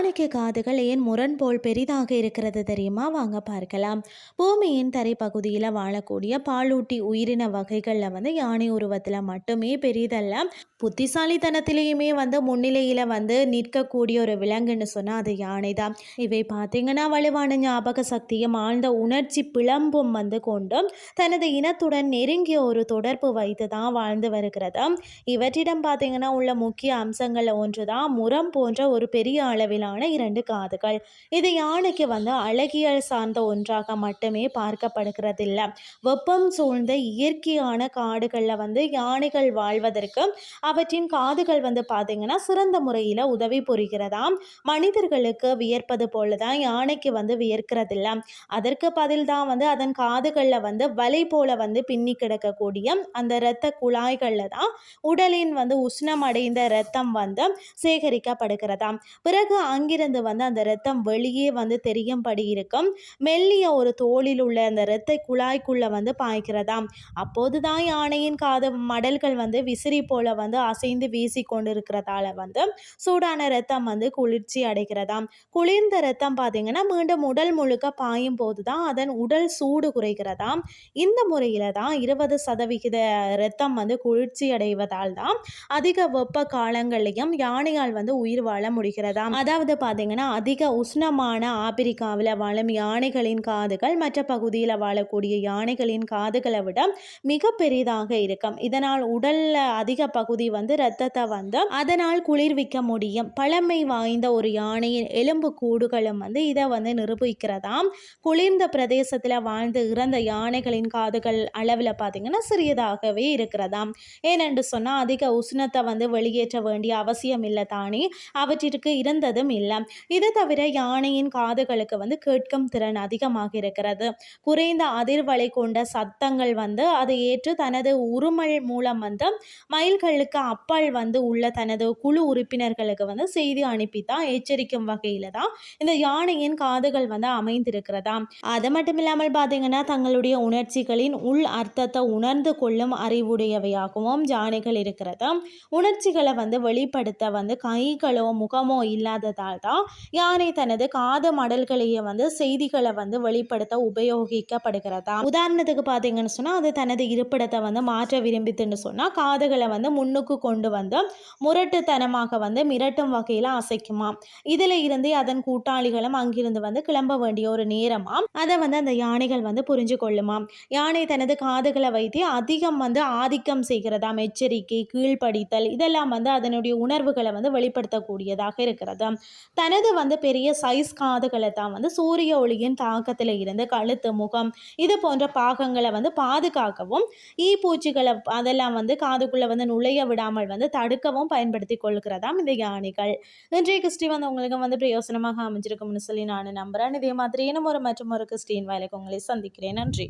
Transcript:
யானைக்கு காதுகள் ஏன் முரண் போல் பெரிதாக இருக்கிறது தெரியுமா? வாங்க பார்க்கலாம். பூமியின் தரைப்பகுதியில் வாழக்கூடிய பாலூட்டி உயிரின வகைகளில் வந்து யானை உருவத்தில் மட்டுமே பெரிதல்ல. புத்திசாலித்தனத்திலேயுமே வந்து முன்னிலையில் வந்து நிற்கக்கூடிய ஒரு விலங்குன்னு சொன்னால் அது யானை தான் இவை பார்த்தீங்கன்னா வலுவான ஞாபக சக்தியும் ஆழ்ந்த உணர்ச்சி பிளம்பும் வந்து கொண்டும் தனது இனத்துடன் நெருங்கிய ஒரு தொடர்பு வைத்து தான் வாழ்ந்து வருகிறது. இவற்றிடம் பார்த்தீங்கன்னா உள்ள முக்கிய அம்சங்களில் ஒன்று தான் முரம் போன்ற ஒரு பெரிய அளவிலான இரண்டு காதுகள். இது யானைக்கு வந்து அழகியல் சார்ந்த ஒன்றாக மட்டுமே பார்க்கப்படுகிறதில்லை. வெப்பம் சூழ்ந்த இயற்கையான காடுகளில் வந்து யானைகள் வாழ்வதற்கு அவற்றின் காதுகள் வந்து பார்த்திங்கன்னா சிறந்த முறையில் உதவி புரிகிறதாம் மனிதர்களுக்கு வியர்ப்பது போல தான் யானைக்கு வந்து வியர்க்கிறதில்ல. அதற்கு பதில் தான் வந்து அதன் காதுகளில் வந்து வலை போல வந்து பின்னி கிடக்கக்கூடிய அந்த இரத்த குழாய்களில் தான் உடலின் வந்து உஷ்ணம் அடைந்த இரத்தம் வந்து சேகரிக்கப்படுகிறதாம். பிறகு அங்கிருந்து வந்து அந்த ரத்தம் வெளியே வந்து தெரியும்படி இருக்கும். மெல்லிய ஒரு தோளில் உள்ள அந்த இரத்த குழாய்க்குள்ளே வந்து பாய்க்கிறதாம் அப்போதுதான் யானையின் காது மடல்கள் வந்து விசிறி போல வந்து அசைந்து வீசி கொண்டிருக்கிறதால வந்து சூடான ரத்தம் வந்து குளிர்ச்சி அடைகிறதாம். குளிர்ந்த ரத்தம் பார்த்தீங்கன்னா மீண்டும் உடல் முழுக்க பாயும் போது தான் அதன் உடல் சூடு குறைகிறதாம். இந்த முறையில் தான் இருபது சதவிகித ரத்தம் வந்து குளிர்ச்சி அடைவதால் தான் அதிக வெப்ப காலங்களையும் யானையால் வந்து உயிர் வாழ முடிகிறதாம். அதாவது பார்த்தீங்கன்னா அதிக உஷ்ணமான ஆப்பிரிக்காவில் வாழும் யானைகளின் காதுகள் மற்ற பகுதியில் வாழக்கூடிய யானைகளின் காதுகளை விட மிக பெரிதாக இருக்கும். இதனால் உடல்ல அதிக பகுதி வந்து ரத்தத்தை வந்து அதனால் குளிர்விக்க முடியும். பழமை வாய்ந்த ஒரு யானையின் எலும்பு கூடுகளும் வந்து இதை வந்து நிரூபிக்கிறதாம் குளிர்ந்த பிரதேசத்தில் வாழ்ந்து இறந்த யானைகளின் காதுகள் அளவில் பார்த்தீங்கன்னா சிறியதாகவே இருக்கிறதாம் ஏனென்று சொன்னால் அதிக உஷ்ணத்தை வந்து வெளியேற்ற வேண்டிய அவசியம் இல்லை தானே. அவற்றிற்கு இருந்ததும் இல்லை. இது தவிர யானையின் காதுகளுக்கு வந்து கேட்கும் திறன் அதிகமாக இருக்கிறது. குறைந்த அதிர்வலை கொண்ட சத்தங்கள் வந்து அதை ஏற்று தனது உருமல் மூலம் வந்து மயில்களுக்கு அப்பால் வந்து உள்ள தனது குழு உறுப்பினர்களுக்கு வந்து செய்தி அனுப்பி தான் எச்சரிக்கும் வகையில் தான் இந்த யானையின் காதுகள் வந்து அமைந்திருக்கிறதா. அது மட்டும் இல்லாமல் பார்த்தீங்கன்னா தங்களுடைய உணர்ச்சிகளின் உள் அர்த்தத்தை உணர்ந்து கொள்ளும் அறிவுடையவையாகவும் யானைகள் இருக்கிறது. உணர்ச்சிகளை வந்து வெளிப்படுத்த வந்து கைகளோ முகமோ இருந்ததால் தான் யானை தனது காது மடல்களையே வந்து செய்திகளை வந்து வெளிப்படுத்த உபயோகிக்கப்படுகிறதா? உதாரணத்துக்கு பார்த்தீங்கன்னு சொன்னால் அது தனது இருப்பிடத்தை வந்து மாற்ற விரும்பித்துன்னு சொன்னால் காதுகளை வந்து முன்னுக்கு கொண்டு வந்து முரட்டுத்தனமாக வந்து மிரட்டும் வகையில் அசைக்குமா? இதில் இருந்து அதன் கூட்டாளிகளும் அங்கிருந்து வந்து கிளம்ப வேண்டிய ஒரு நேரமாம் அதை வந்து அந்த யானைகள் வந்து புரிஞ்சு கொள்ளுமாம் யானை தனது காதுகளை வைத்து அதிகம் வந்து ஆதிக்கம் செய்கிறதாம் எச்சரிக்கை கீழ்ப்படித்தல் இதெல்லாம் வந்து அதனுடைய உணர்வுகளை வந்து வெளிப்படுத்தக்கூடியதாக இருக்கிறது தனது வந்து பெரிய சைஸ் காதுகளை தான் வந்து சூரிய ஒளியின் தாக்கத்தில் இருந்து கழுத்து முகம் இது போன்ற பாகங்களை வந்து பாதுகாக்கவும் ஈ பூச்சிகளை அதெல்லாம் வந்து காதுக்குள்ளே வந்து நுழைய விடாமல் வந்து தடுக்கவும் பயன்படுத்தி கொள்கிறதாம் இந்த யானைகள். இன்றைய கிறிஸ்டி வந்து உங்களுக்கு வந்து பிரயோசனமாக அமைஞ்சிருக்கும்னு சொல்லி நான் நம்புகிறேன் இதே மாதிரி இன்னும் ஒரு மற்றும் ஒரு கிறிஸ்டின் வேலைக்கு உங்களை சந்திக்கிறேன். நன்றி.